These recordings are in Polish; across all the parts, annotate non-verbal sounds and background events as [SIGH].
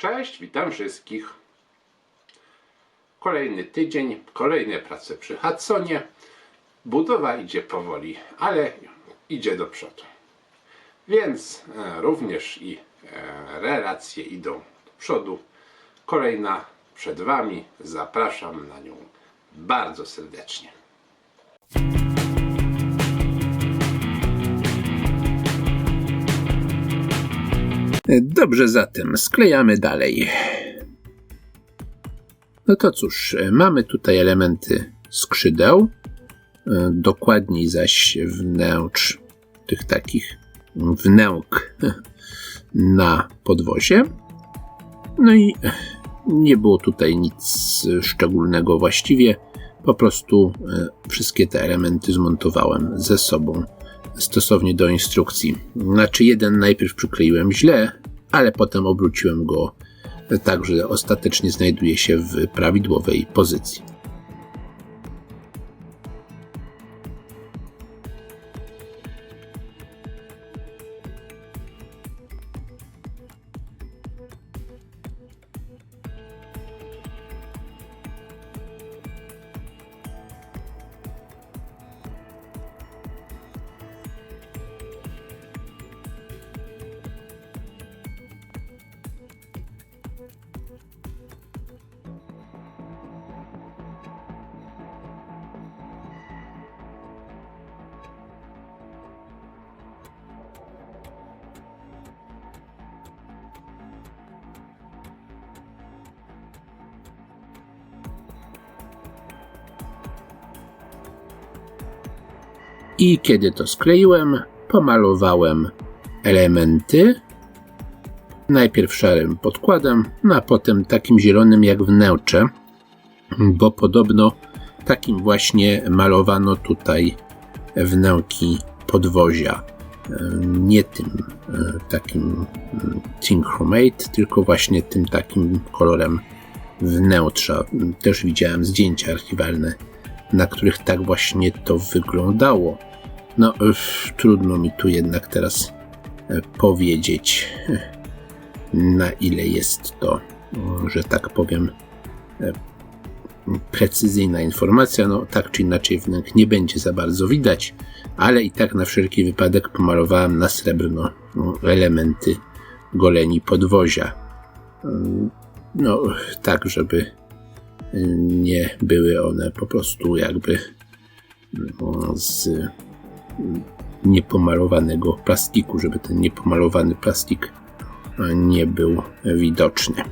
Cześć, witam wszystkich. Kolejny tydzień, kolejne prace przy Hudsonie. Budowa idzie powoli, ale idzie do przodu. Więc e, również i e, relacje idą do przodu. Kolejna przed Wami. Zapraszam na nią bardzo serdecznie. Dobrze, zatem sklejamy dalej. No to cóż, mamy tutaj elementy skrzydeł, e, dokładniej zaś wnętrz tych takich wnęk [LAUGHS] na podwozie. No i nie było tutaj nic szczególnego właściwie. Po prostu e, wszystkie te elementy zmontowałem ze sobą stosownie do instrukcji. Znaczy, jeden najpierw przykleiłem źle, ale potem obróciłem go tak, że ostatecznie znajduje się w prawidłowej pozycji. I kiedy to skleiłem, pomalowałem elementy. Najpierw szarym podkładem, no a potem takim zielonym jak wnętrze, bo podobno takim właśnie malowano tutaj wnęki podwozia. Nie tym takim Synchromate, tylko właśnie tym takim kolorem wnętrza. Też widziałem zdjęcia archiwalne, na których tak właśnie to wyglądało. No, trudno mi tu jednak teraz e, powiedzieć, e, na ile jest to, że tak powiem, e, precyzyjna informacja. No, tak czy inaczej wnęk nie będzie za bardzo widać, ale i tak na wszelki wypadek pomalowałem na srebrno mm, elementy goleni podwozia. No, tak, żeby nie były one po prostu jakby mm, z niepomalowanego plastiku, żeby ten niepomalowany plastik nie był widoczny.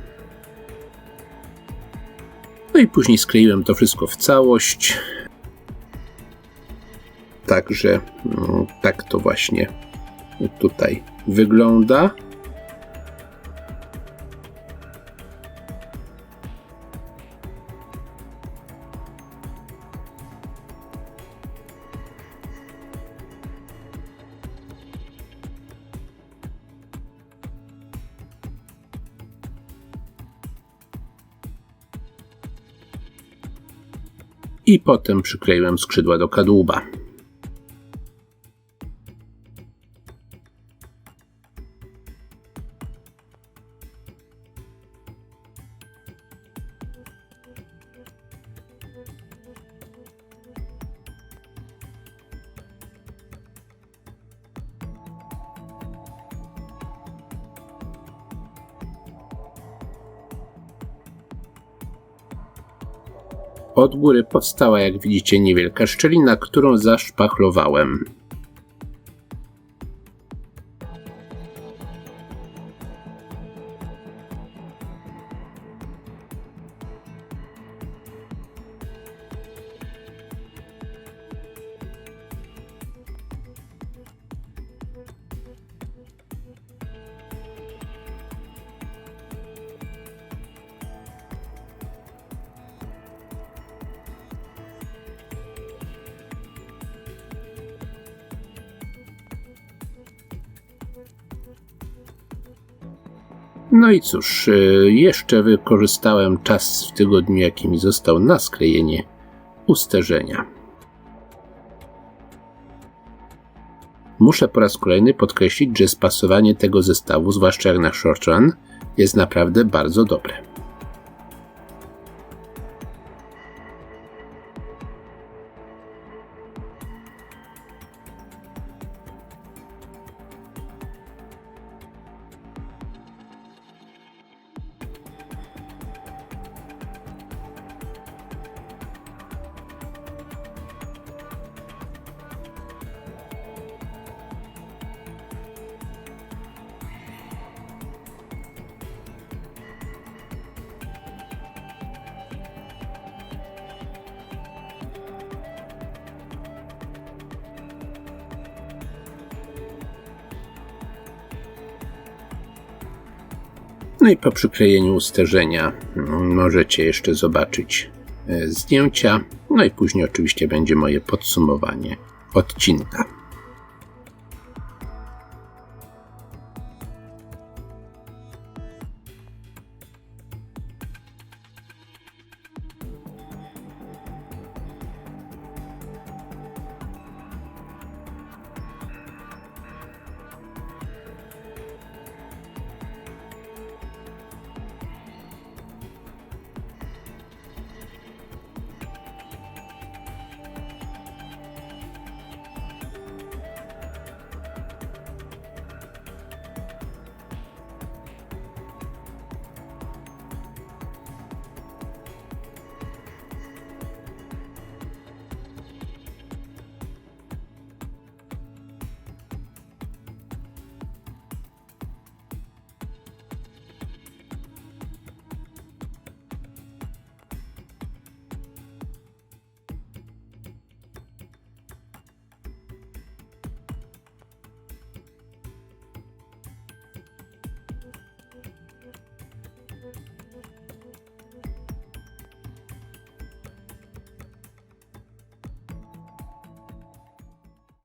No i później skleiłem to wszystko w całość. Także no, tak to właśnie tutaj wygląda. I potem przykleiłem skrzydła do kadłuba. Od góry powstała, jak widzicie, niewielka szczelina, którą zaszpachlowałem. No i cóż, y, jeszcze wykorzystałem czas w tygodniu, jaki mi został na sklejenie usterzenia. Muszę po raz kolejny podkreślić, że spasowanie tego zestawu, zwłaszcza jak na short run, jest naprawdę bardzo dobre. No i po przyklejeniu usterzenia mm, możecie jeszcze zobaczyć e, zdjęcia. No i później oczywiście będzie moje podsumowanie odcinka.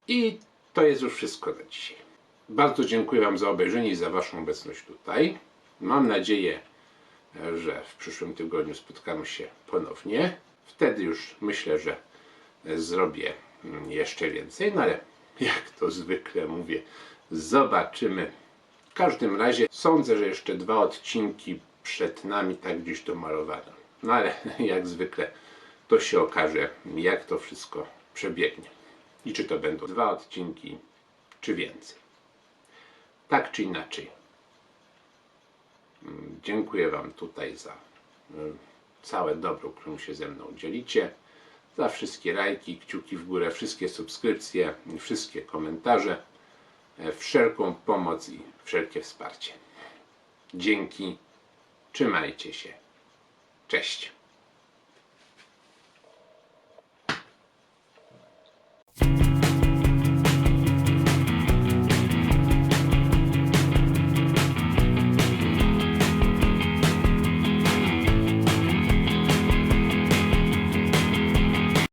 I to jest już wszystko na dzisiaj. Bardzo dziękuję Wam za obejrzenie i za Waszą obecność tutaj. Mam nadzieję, że w przyszłym tygodniu spotkamy się ponownie. Wtedy już myślę, że zrobię jeszcze więcej, no ale jak to zwykle mówię, zobaczymy. W każdym razie sądzę, że jeszcze dwa odcinki przed nami tak gdzieś domalowano. No ale jak zwykle to się okaże, jak to wszystko przebiegnie. I czy to będą dwa odcinki, czy więcej. Tak czy inaczej. Mm, Dziękuję Wam tutaj za mm, całe dobro, którym się ze mną dzielicie. Za wszystkie lajki, kciuki w górę, wszystkie subskrypcje, wszystkie komentarze, e, wszelką pomoc i wszelkie wsparcie. Dzięki. Trzymajcie się. Cześć.